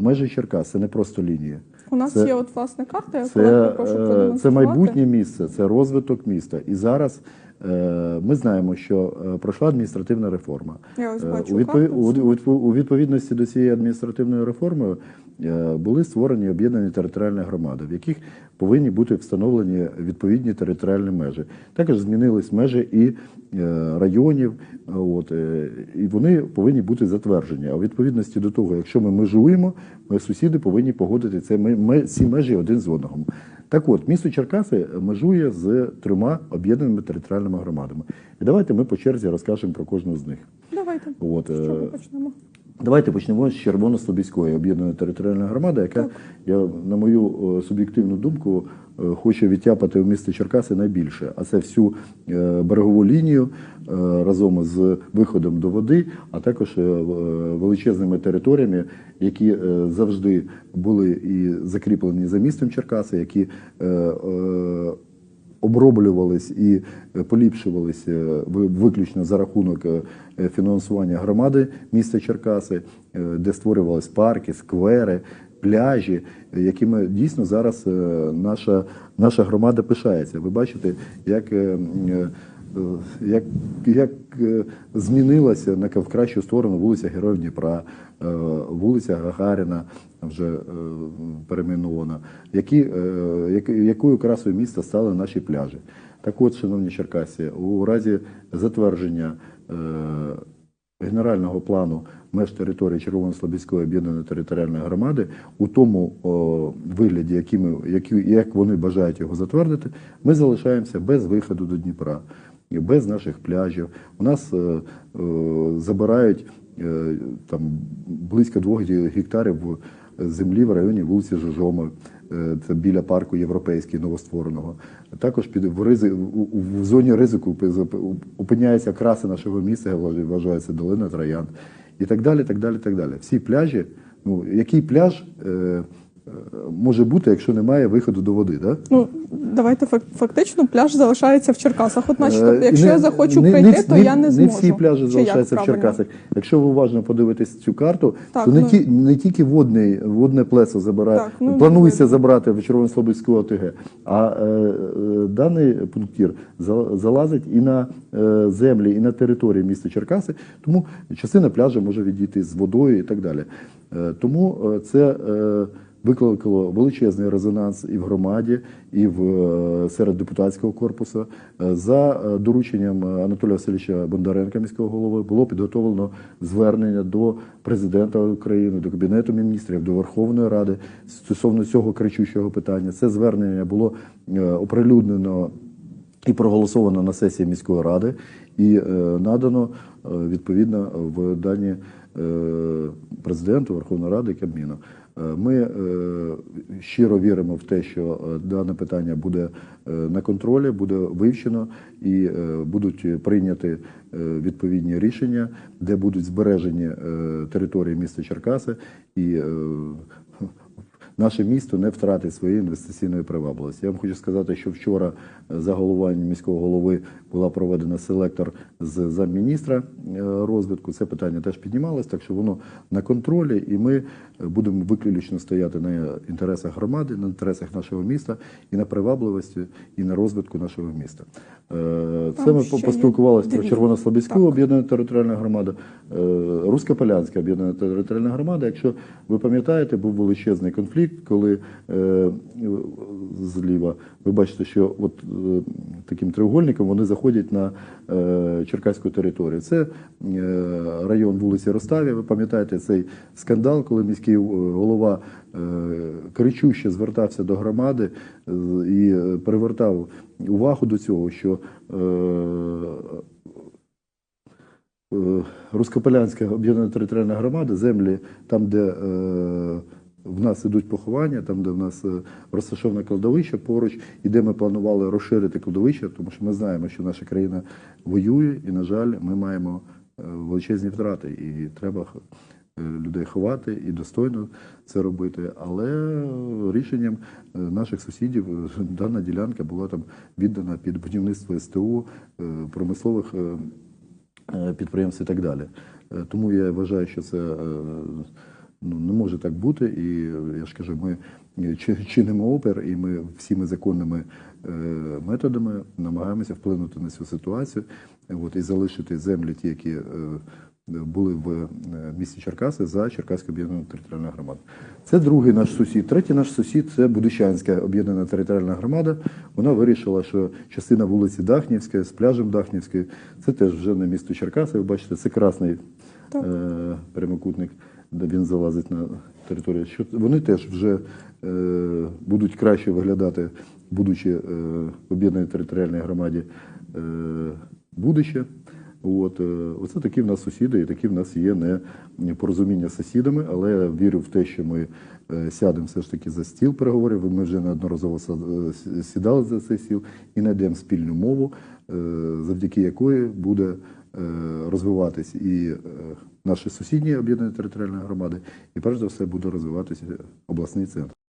Межі Черкас це не просто лінія. У нас Це- є от власне карта, яку Це, прошу е, це майбутнє місце, це розвиток міста. І зараз ми знаємо, що е, пройшла адміністративна реформа. Я ось Е, бачу у, відпові- у, у, відповідності до цієї адміністративної реформи е, були створені об'єднані територіальні громади, в яких повинні бути встановлені відповідні територіальні межі. Також змінились межі і е, районів, е, от, е, і вони повинні бути затверджені. А у відповідності до того, якщо ми межуємо, ми сусіди повинні погодити це ці межі один з одного. Так от, місто Черкаси межує з трьома об'єднаними територіальними громадами. І давайте ми по черзі розкажемо про кожну з них. Давайте. От, З чого е, почнемо? Давайте почнемо з Червоно-Слобідської об'єднаної територіальної громади, яка, я, на мою е, суб'єктивну думку, е, хоче відтяпати в місті Черкаси найбільше. А це всю е, берегову лінію разом з виходом до води, а також величезними територіями, які завжди були і закріплені за містом Черкаси, які оброблювались і поліпшувалися поліпшувались е, ви- виключно за рахунок е, е, фінансування громади міста Черкаси, е, де створювались парки, сквери, пляжі, е, якими дійсно зараз е, наша, наша громада пишається. Ви бачите, як. Як, як е, змінилася на в кращу сторону вулиця Героїв Дніпра, е, вулиця Гагаріна вже е, перейменована, які, якою красою міста стали наші пляжі. Так от, шановні Черкасі, у разі затвердження генерального плану меж території Червоно-Слобідської об'єднаної територіальної громади у тому о, вигляді, які ми, які, як вони бажають його затвердити, ми залишаємося без виходу до Дніпра, і без наших пляжів. У нас е, е, забирають е, там близько двох гектарів землі в районі вулиці Жижома. Е, Це біля парку європейський новоствореного. Також під в, у- в зоні ризику пи- опиняється краса нашого міста, вважається долина Троян. І так далі, так далі, так далі. Всі пляжі, ну який пляж е, е, може бути, якщо немає виходу до води? Да? Ну, давайте фак- фактично пляж залишається в Черкасах. От, значить, Е, якщо не- я захочу не- прийти, не- то я не зможу. Не всі пляжі Чи як залишаються в? Черкасах. Якщо ви уважно подивитесь цю карту, Так, то не, ну- ті, не тільки водний, водне плесо забирає, Так, ну, планується забрати в Червоно-Слобідську ОТГ, а е, е, даний пунктір за- залазить і на е, землі, і на території міста Черкаси, тому частина пляжу може відійти з водою і так далі. Е, тому е, це е, викликало величезний резонанс і в громаді, і в е, серед депутатського корпусу. Е, За е, дорученням Анатолія Васильовича Бондаренка, міського голови, було підготовлено звернення до президента України, до кабінету міністрів, до Верховної Ради стосовно цього кричущого питання. Це звернення було оприлюднено і проголосовано на сесії міської ради, і е, надано е, відповідно в дані е, президенту Верховної Ради Кабміну. Ми щиро віримо в те, що дане питання буде на контролі, буде вивчено і будуть прийняті відповідні рішення, де будуть збережені території міста Черкаси і наше місто не втратить своєї інвестиційної привабливості. Я вам хочу сказати, що вчора е, за головуванням міського голови була проведена селектор з замміністра е, розвитку. Це питання теж піднімалось, так що воно на контролі, і ми е, будемо виключно стояти на інтересах громади, на інтересах нашого міста і на привабливості, і на розвитку нашого міста. Е, Це ми поспілкувалися про Дивіться, Червоно-Слобідську об'єднану територіальну громаду, е, Русько-Полянська об'єднана територіальна громада. Якщо ви пам'ятаєте, був величезний конфлікт, коли е, зліва ви бачите, що от таким треугольником вони заходять на е, черкаську територію. Це е, район вулиці Роставі. Ви пам'ятаєте цей скандал, коли міський е, голова кричуще звертався до громади і привертав увагу до цього, що Рускополянська об'єднана територіальна громада, землі там, де в нас ідуть поховання, там, де в нас е, розташоване кладовище поруч, і де ми планували розширити кладовище, тому що ми знаємо, що наша країна воює, і, на жаль, ми маємо е, величезні втрати, і треба е, людей ховати і достойно це робити. Але рішенням наших сусідів дана ділянка була там віддана під будівництво СТО, е, промислових підприємств і так далі. Тому я вважаю, що це Ну не може так бути. І я ж кажу, ми чинимо опір, і ми всіми законними е, методами намагаємося вплинути на цю ситуацію. От і залишити землі, ті, які е, були в е, місті Черкаси за Черкаською об'єднаною територіальною громадою. Це другий наш сусід. Третій наш сусід це Будищанська об'єднана територіальна громада. Вона вирішила, що частина вулиці Дахнівська з пляжем Дахнівської це теж вже не місто Черкаси. Ви бачите, це красний Е, прямокутник, де він залазить на територію. Що вони теж вже е, будуть краще виглядати, будучи е, в об'єднаній територіальній громаді е, будуще. От, е, оце такі в нас сусіди, і такі в нас є не порозуміння з сусідами, але я вірю в те, що ми е, сядемо все ж таки за стіл переговорів. Ми вже неодноразово е, сідали за цей стіл і знайдемо спільну мову, завдяки якої буде розвиватись і е, наші сусідні об'єднані територіальні громади, і перш за все буде розвиватися обласний центр.